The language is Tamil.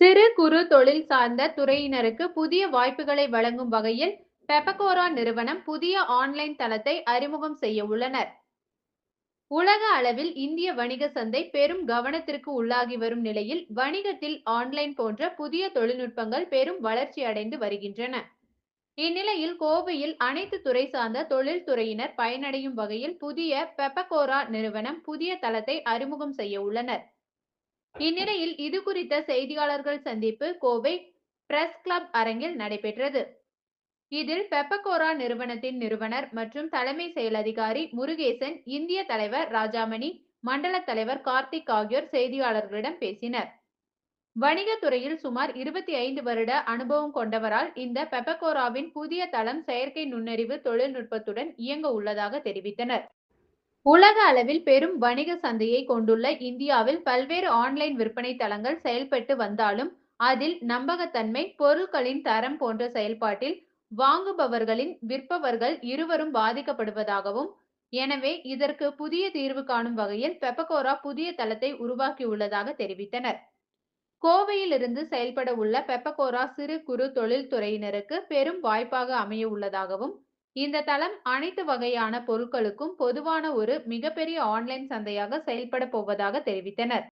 சிறு குறு தொழில் சார்ந்த துறையினருக்கு புதிய வாய்ப்புகளை வழங்கும் வகையில் பெப்பகோரா நிறுவனம் புதிய ஆன்லைன் தளத்தை அறிமுகம் செய்ய உள்ளனர். உலக அளவில் இந்திய வணிக சந்தை பெரும் கவனத்திற்கு உள்ளாகி வரும் நிலையில் வணிகத்தில் ஆன்லைன் போன்ற புதிய தொழில்நுட்பங்கள் பெரும் வளர்ச்சி அடைந்து வருகின்றன. இந்நிலையில் கோவையில் அனைத்து துறை சார்ந்த தொழில்துறையினர் பயனடையும் வகையில் புதிய பெப்பகோரா நிறுவனம் புதிய தளத்தை அறிமுகம் செய்ய உள்ளனர். இந்நிலையில் இது குறித்த செய்தியாளர்கள் சந்திப்பு கோவை பிரஸ் கிளப் அரங்கில் நடைபெற்றது. இதில் பெப்பகோரா நிறுவனத்தின் நிறுவனர் மற்றும் தலைமை செயல் அதிகாரி முருகேசன் இந்திய தலைவர் ராஜாமணி மண்டல தலைவர் கார்த்திக் ஆகியோர் செய்தியாளர்களிடம் பேசினர். வணிகத்துறையில் சுமார் இருபத்தி ஐந்து வருட அனுபவம் கொண்டவரால் இந்த பெப்பகோராவின் புதிய தளம் செயற்கை நுண்ணறிவு தொழில்நுட்பத்துடன் இயங்க உள்ளதாக தெரிவித்தனர். உலக அளவில் பெரும் வணிக சந்தையை கொண்டுள்ள இந்தியாவில் பல்வேறு ஆன்லைன் விற்பனை தளங்கள் செயல்பட்டு வந்தாலும் அதில் நம்பகத்தன்மை பொருட்களின் தரம் போன்ற செயல்பாட்டில் வாங்குபவர்களின் விற்பவர்கள் இருவரும் பாதிக்கப்படுவதாகவும் எனவே இதற்கு புதிய தீர்வு காணும் வகையில் பெப்பகோரா புதிய தளத்தை உருவாக்கியுள்ளதாக தெரிவித்தனர். கோவையில் இருந்து செயல்பட உள்ள பெப்பகோரா சிறு குறு தொழில்துறையினருக்கு பெரும் வாய்ப்பாக அமைய உள்ளதாகவும் இந்த தளம் அனைத்து வகையான பொருட்களுக்கும் பொதுவான ஒரு மிகப்பெரிய ஆன்லைன் சந்தையாக செயல்பட போவதாக தெரிவித்தனர்.